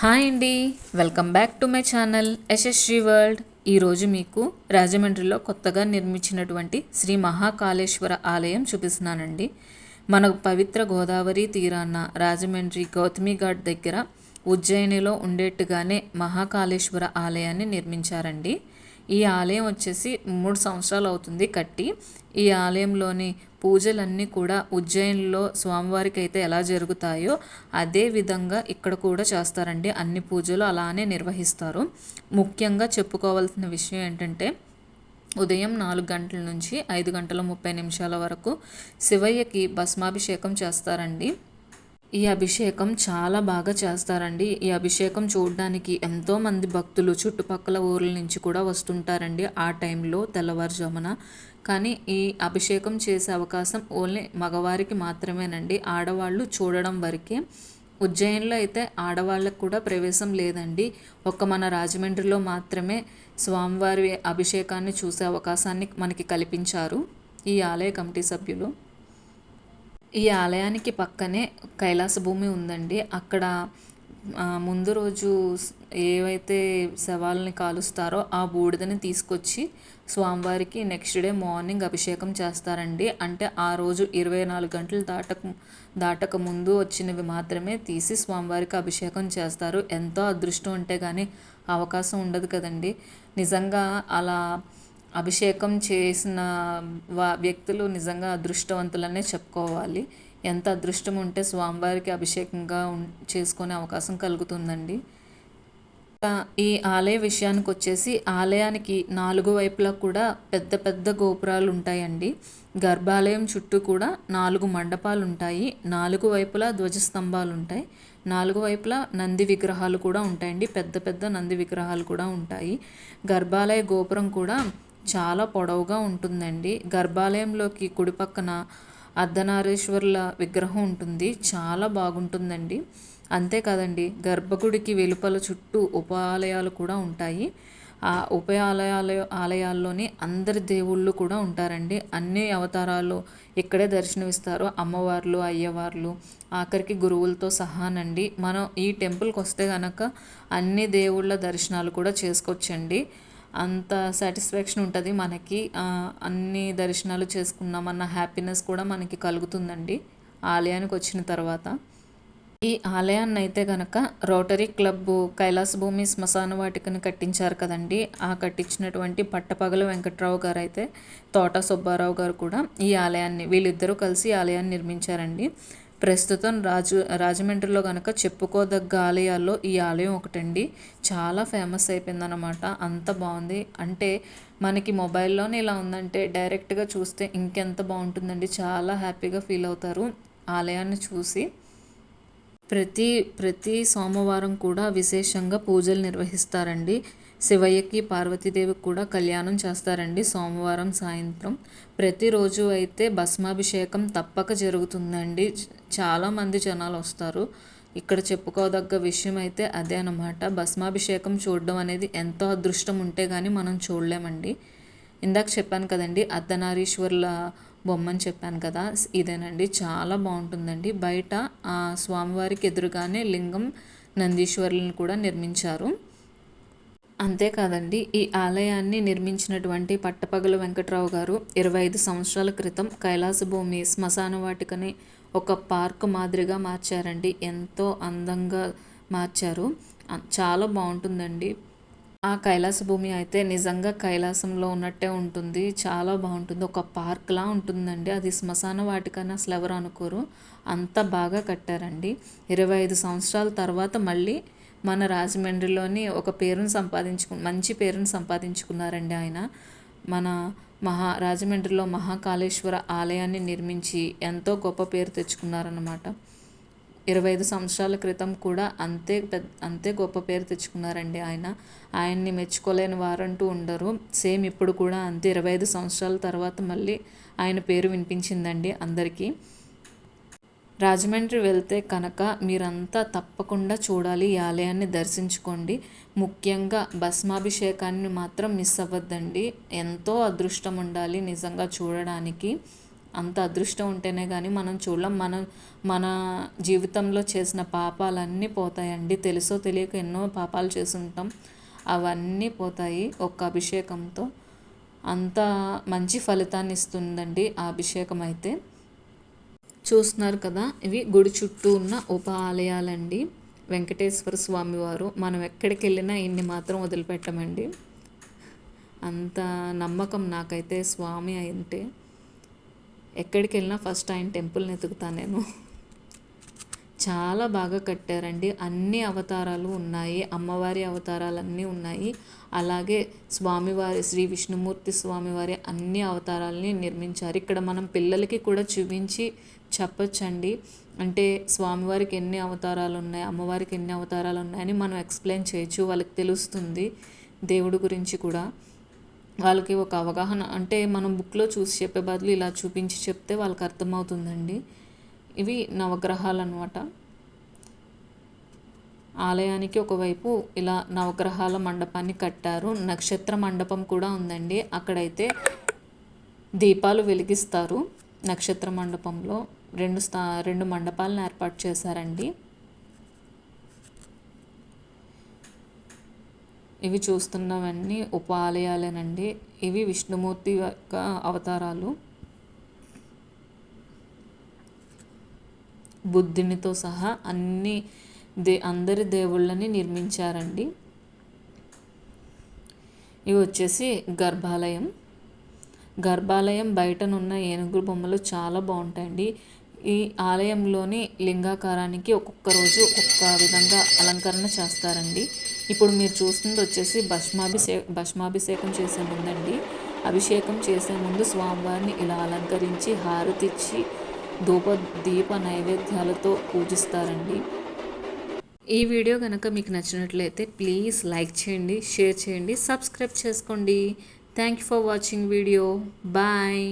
Hi అండి. Welcome back to my channel Yashasvi world. ఈరోజు మీకు రాజమండ్రిలో కొత్తగా నిర్మించినటువంటి శ్రీ మహాకాళేశ్వర ఆలయం చూపిస్తున్నానండి. మన పవిత్ర గోదావరి తీరాన రాజమండ్రి గౌతమి ఘాట్ దగ్గర ఉజ్జయినిలో ఉండేట్టుగానే మహాకాళేశ్వర ఆలయాన్ని నిర్మించారండి. ఈ ఆలయం వచ్చేసి మూడు సంవత్సరాలు అవుతుంది కట్టి. ఈ ఆలయంలోని పూజలన్నీ కూడా ఉజ్జయిన్లో స్వామివారికి అయితే ఎలా జరుగుతాయో అదే విధంగా ఇక్కడ కూడా చేస్తారండి. అన్ని పూజలు అలానే నిర్వహిస్తారు. ముఖ్యంగా చెప్పుకోవాల్సిన విషయం ఏంటంటే ఉదయం నాలుగు గంటల నుంచి ఐదు గంటల ముప్పై నిమిషాల వరకు శివయ్యకి భస్మాభిషేకం చేస్తారండి. ఈ అభిషేకం చాలా బాగా చేస్తారండి. ఈ అభిషేకం చూడడానికి ఎంతోమంది భక్తులు చుట్టుపక్కల ఊర్ల నుంచి కూడా వస్తుంటారండి ఆ టైంలో తెల్లవారుజామున. కానీ ఈ అభిషేకం చేసే అవకాశం ఓన్లీ మగవారికి మాత్రమేనండి. ఆడవాళ్ళు చూడడం వరకే. ఉజ్జయిన్లో అయితే ఆడవాళ్ళకు కూడా ప్రవేశం లేదండి. ఒక్క మన రాజమండ్రిలో మాత్రమే స్వామివారి అభిషేకాన్ని చూసే అవకాశాన్ని మనకి కల్పించారు ఈ ఆలయ కమిటీ సభ్యులు. ఈ ఆలయానికి పక్కనే కైలాస భూమి ఉందండి. అక్కడ ముందు రోజు ఏవైతే శవాలని కాలుస్తారో ఆ బూడిదని తీసుకొచ్చి స్వామివారికి నెక్స్ట్ డే మార్నింగ్ అభిషేకం చేస్తారండి. అంటే ఆ రోజు ఇరవై నాలుగు గంటలు దాటక దాటక ముందు వచ్చినవి మాత్రమే తీసి స్వామివారికి అభిషేకం చేస్తారు. ఎంతో అదృష్టం ఉంటే కానీ అవకాశం ఉండదు కదండి. నిజంగా అలా అభిషేకం చేసిన వా వ్యక్తులు నిజంగా అదృష్టవంతులనే చెప్పుకోవాలి. ఎంత అదృష్టం ఉంటే స్వామివారికి అభిషేకంగా చేసుకునే అవకాశం కలుగుతుందండి. ఈ ఆలయ విషయానికి వచ్చేసి ఆలయానికి నాలుగు వైపులా కూడా పెద్ద పెద్ద గోపురాలు ఉంటాయండి గర్భాలయం చుట్టూ కూడా నాలుగు మండపాలు ఉంటాయి నాలుగు వైపులా ధ్వజస్తంభాలు ఉంటాయి నాలుగు వైపులా నంది విగ్రహాలు కూడా ఉంటాయండి. పెద్ద పెద్ద నంది విగ్రహాలు కూడా ఉంటాయి. గర్భాలయ గోపురం కూడా చాలా పొడవుగా ఉంటుందండి. గర్భాలయంలోకి కుడి పక్కన అర్ధనారీశ్వరుల విగ్రహం ఉంటుంది. చాలా బాగుంటుందండి. అంతేకాదండి గర్భగుడికి వెలుపల చుట్టూ ఉపాలయాలు కూడా ఉంటాయి. ఆ ఉపాలయాల ఆలయాల్లోని అందరి దేవుళ్ళు కూడా ఉంటారండి. అన్ని అవతారాలు ఇక్కడే దర్శనమిస్తారు అమ్మవార్లు అయ్యవార్లు ఆఖరికి గురువులతో సహానండి. మనం ఈ టెంపుల్కి వస్తే కనుక అన్ని దేవుళ్ళ దర్శనాలు కూడా చేసుకోవచ్చండి. అంత సాటిస్ఫాక్షన్ ఉంటుంది మనకి. అన్ని దర్శనాలు చేసుకున్నామన్న హ్యాపీనెస్ కూడా మనకి కలుగుతుందండి ఆలయానికి వచ్చిన తర్వాత. ఈ ఆలయాన్ని అయితే కనుక రోటరీ క్లబ్ కైలాస భూమి శ్మశాన వాటికని కట్టించారు కదండి. ఆ కట్టించినటువంటి పట్టపగల వెంకట్రావు గారు అయితే తోట సుబ్బారావు గారు కూడా ఈ ఆలయాన్ని వీళ్ళిద్దరూ కలిసి ఆలయాన్ని నిర్మించారండి. ప్రస్తుతం రాజు రాజమండ్రిలో కనుక చెప్పుకోదగ్గ ఆలయాల్లో ఈ ఆలయం ఒకటండి. చాలా ఫేమస్ అయిపోయిందనమాట అంత బాగుంది. అంటే మనకి మొబైల్లోనే ఇలా ఉందంటే డైరెక్ట్గా చూస్తే ఇంకెంత బాగుంటుందండి. చాలా హ్యాపీగా ఫీల్ అవుతారు ఆలయాన్ని చూసి. ప్రతి ప్రతి సోమవారం కూడా విశేషంగా పూజలు నిర్వహిస్తారండి. శివయ్యకి పార్వతీదేవికి కూడా కళ్యాణం చేస్తారండి సోమవారం సాయంత్రం. ప్రతిరోజు అయితే భస్మాభిషేకం తప్పక జరుగుతుందండి. చాలామంది జనాలు వస్తారు. ఇక్కడ చెప్పుకోదగ్గ విషయం అయితే అదే అనమాట భస్మాభిషేకం చూడడం అనేది ఎంతో అదృష్టం ఉంటే కానీ మనం చూడలేమండి. ఇందాక చెప్పాను కదండి అర్ధనారీశ్వర్ల బొమ్మని చెప్పాను కదా ఇదేనండి. చాలా బాగుంటుందండి. బయట ఆ స్వామివారికి ఎదురుగానే లింగం నందీశ్వరులను కూడా నిర్మించారు. అంతేకాదండి ఈ ఆలయాన్ని నిర్మించినటువంటి పట్టపగల వెంకట్రావు గారు ఇరవై ఐదు సంవత్సరాల క్రితం కైలాస భూమి శ్మశాన వాటికని ఒక పార్క్ మాదిరిగా మార్చారండి. ఎంతో అందంగా మార్చారు. చాలా బాగుంటుందండి. ఆ కైలాస భూమి అయితే నిజంగా కైలాసంలో ఉన్నట్టే ఉంటుంది. చాలా బాగుంటుంది. ఒక పార్క్లా ఉంటుందండి. అది శ్మశాన వాటికని అసలు ఎవరు అనుకోరు. అంత బాగా కట్టారండి. ఇరవై ఐదు సంవత్సరాల తర్వాత మళ్ళీ మన రాజమండ్రిలోని ఒక పేరును సంపాదించుకు మంచి పేరును సంపాదించుకున్నారండి ఆయన. మన మహా రాజమండ్రిలో మహాకాళేశ్వర ఆలయాన్ని నిర్మించి ఎంతో గొప్ప పేరు తెచ్చుకున్నారన్నమాట. ఇరవై ఐదు సంవత్సరాల క్రితం కూడా అంతే పెద్ద అంతే గొప్ప పేరు తెచ్చుకున్నారండి ఆయన. ఆయన్ని మెచ్చుకోలేని వారంటూ ఉండరు. సేమ్ ఇప్పుడు కూడా అంతే. ఇరవై ఐదు సంవత్సరాల తర్వాత మళ్ళీ ఆయన పేరు వినిపించిందండి అందరికీ. రాజమండ్రి వెళ్తే కనుక మీరంతా తప్పకుండా చూడాలి ఈ ఆలయాన్ని దర్శించుకోండి. ముఖ్యంగా భస్మాభిషేకాన్ని మాత్రం మిస్ అవ్వద్దండి. ఎంతో అదృష్టం ఉండాలి నిజంగా చూడడానికి. అంత అదృష్టం ఉంటేనే కానీ మనం చూడలేం. మనం మన జీవితంలో చేసిన పాపాలన్నీ పోతాయండి. తెలుసో తెలియక ఎన్నో పాపాలు చేసుంటాం అవన్నీ పోతాయి ఒక్క అభిషేకంతో. అంత మంచి ఫలితాన్ని ఇస్తుందండి ఆ అభిషేకం అయితే చూస్తున్నారు కదా ఇవి గుడి చుట్టూ ఉన్న ఉప ఆలయాలండి. వెంకటేశ్వర స్వామి వారు మనం ఎక్కడికి వెళ్ళినా ఇన్ని మాత్రం వదిలిపెట్టమండి. అంత నమ్మకం నాకైతే స్వామి అంటే ఎక్కడికి వెళ్ళినా ఫస్ట్ ఆయన టెంపుల్ని ఎతుకుతాను నేను చాలా బాగా కట్టారండి. అన్ని అవతారాలు ఉన్నాయి. అమ్మవారి అవతారాలు అన్నీ ఉన్నాయి. అలాగే స్వామివారి శ్రీ విష్ణుమూర్తి స్వామివారి అన్ని అవతారాలని నిర్మించారు. ఇక్కడ మనం పిల్లలకి కూడా చూపించి చెప్పచ్చండి. అంటే స్వామివారికి ఎన్ని అవతారాలు ఉన్నాయి అమ్మవారికి ఎన్ని అవతారాలు ఉన్నాయని మనం ఎక్స్ప్లెయిన్ చేయొచ్చు. వాళ్ళకి తెలుస్తుంది దేవుడి గురించి కూడా. వాళ్ళకి ఒక అవగాహన అంటే మనం బుక్లో చూసి చెప్పే బదులు ఇలా చూపించి చెప్తే వాళ్ళకి అర్థమవుతుందండి. ఇవి నవగ్రహాలు అనమాట ఆలయానికి ఒకవైపు ఇలా నవగ్రహాల మండపాన్ని కట్టారు. నక్షత్ర మండపం కూడా ఉందండి. అక్కడైతే దీపాలు వెలిగిస్తారు. నక్షత్ర మండపంలో రెండు స్థా రెండు మండపాలను ఏర్పాటు చేశారండి. ఇవి చూస్తున్నవన్నీ ఉప ఆలయాలేనండి. ఇవి విష్ణుమూర్తి యొక్క అవతారాలు. బుద్ధునితో సహా అన్ని దే అందరి దేవుళ్ళని నిర్మించారండి. ఇవి వచ్చేసి గర్భాలయం. గర్భాలయం బయటనున్న ఏనుగు బొమ్మలు చాలా బాగుంటాయండి. ఈ ఆలయంలోని లింగాకారానికి ఒక్కొక్క రోజు ఒక్కొక్క విధంగా అలంకరణ చేస్తారండి. ఇప్పుడు మీరు చూస్తుంది వచ్చేసి భస్మాభిషే భస్మాభిషేకం చేసే ముందండి. అభిషేకం చేసే ముందు స్వామివారిని ఇలా అలంకరించి హారతిచ్చి ధూప దీప నైవేద్యాలతో పూజిస్తారండి. ఈ వీడియో కనుక మీకు నచ్చినట్లయితే ప్లీజ్ లైక్ చేయండి షేర్ చేయండి సబ్స్క్రైబ్ చేసుకోండి. Thank you for watching video. Bye.